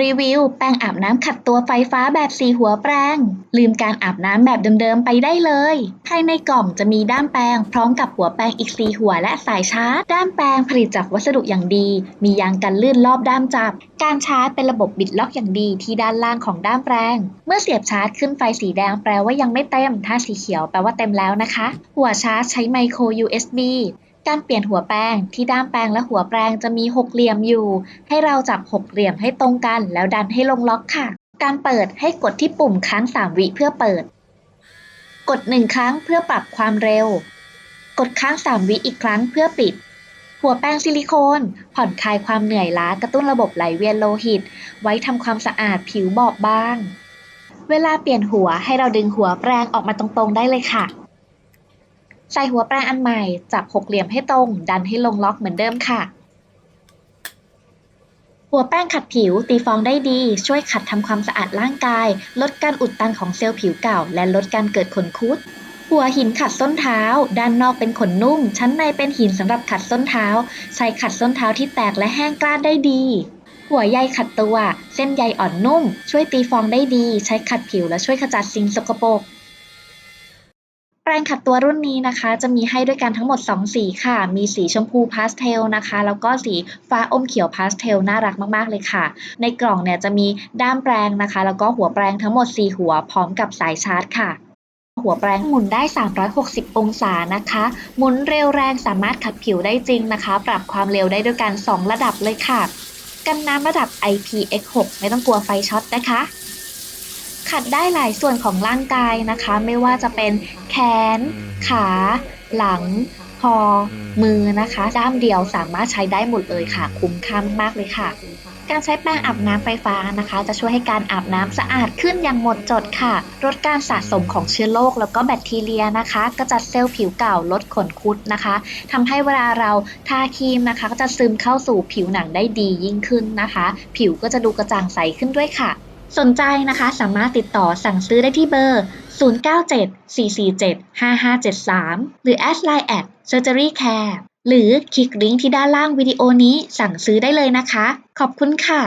รีวิว แปรงอาบน้ำขัดตัวไฟฟ้าแบบสีหัวแปรงลืมการอาบน้ำแบบเดิมๆไปได้เลย ภายในกล่องจะมีด้ามแปรงพร้อมกับหัวแปรงอีกสีหัวและสายชาร์จ ด้ามแปรงผลิตจากวัสดุอย่างดี มียางกันลื่นรอบด้ามจับ การชาร์จเป็นระบบบิดล็อกอย่างดีที่ด้านล่างของด้ามแปรง เมื่อเสียบชาร์จขึ้นไฟสีแดงแปลว่ายังไม่เต็ม ถ้าสีเขียวแปลว่าเต็มแล้วนะคะ หัวชาร์จใช้ไมโคร USB การเปลี่ยนหัวแปรงที่ด้ามแปรงและหัวแปรงจะมีหกเหลี่ยมอยู่ ให้เราจับหกเหลี่ยมให้ตรงกัน แล้วดันให้ลงล็อกค่ะ การเปิดให้กดที่ปุ่มค้าง 3 วิเพื่อเปิด กด 1 ครั้งเพื่อปรับความเร็ว กดค้าง 3 วิอีกครั้งเพื่อปิด หัวแป้งซิลิโคน ผ่อนคลายความเหนื่อยล้ากระตุ้นระบบไหลเวียนโลหิต ไว้ทำความสะอาดผิวบอบบาง เวลาเปลี่ยนหัวให้เราดึงหัวแปรงออกมาตรงๆได้เลยค่ะ ใส่หัวแปรงอันใหม่ จับหกเหลี่ยมให้ตรง ดันให้ลงล็อกเหมือนเดิมค่ะ หัวแป้งขัดผิวตีฟองได้ดี ช่วยขัดทำความสะอาดร่างกาย ลดการอุดตันของเซลล์ผิวเก่า และลดการเกิดขนคุดหัวหินขัดส้นเท้า ด้านนอกเป็นขนนุ่ม ชั้นในเป็นหินสำหรับขัดส้นเท้า ใช้ขัดส้นเท้าที่แตกและแห้งกร้านได้ดี หัวใยขัดตัว เส้นใยอ่อนนุ่ม ช่วยตีฟองได้ดี ใช้ขัดผิวและช่วยขจัดสิ่งสกปรก แปรงขัดตัวรุ่นนี้นะคะ จะมีให้ด้วยกันทั้งหมด 2 สีค่ะ มีสีชมพูพาสเทลนะคะ แล้วก็สีฟ้าอมเขียวพาสเทลน่ารักมากๆเลยค่ะ ในกล่องเนี่ยจะมีด้ามแปรงนะคะ แล้วก็หัวแปรงทั้งหมด 4 หัวพร้อมกับสายชาร์จค่ะ หัวแปรงหมุนได้ 360 องศานะคะ หมุนเร็วแรงสามารถขัดผิวได้จริงนะคะ ปรับความเร็วได้ด้วยกัน 2 ระดับเลยค่ะ กันน้ำระดับ IPX6 ไม่ต้องกลัวไฟช็อตนะคะ ขัดได้หลายส่วนของร่างกายนะคะ ไม่ว่าจะเป็น แขน ขา หลัง คอ มือนะคะด้ามเดียวสามารถใช้ได้หมดเลยค่ะ คุ้มค่ามากๆเลยค่ะ การใช้แป้งอาบน้ำไฟฟ้านะคะ จะช่วยให้การอาบน้ำสะอาดขึ้นอย่างหมดจดค่ะ ลดการสะสมของเชื้อโรคแล้วก็แบคทีเรียนะคะกระจัดเซลล์ผิวเก่าลดขนคุดนะคะทำให้เวลาเราทาครีมนะคะ ก็จะซึมเข้าสู่ผิวหนังได้ดียิ่งขึ้นนะคะ ผิวก็จะดูกระจ่างใสขึ้นด้วยค่ะ สนใจนะคะสามารถติดต่อสั่งซื้อได้ที่เบอร์ 0974475573 หรือแอดไลน์แอด Surgery care หรือคลิกลิงก์ที่ด้านล่างวิดีโอนี้สั่งซื้อได้เลยนะคะ ขอบคุณค่ะ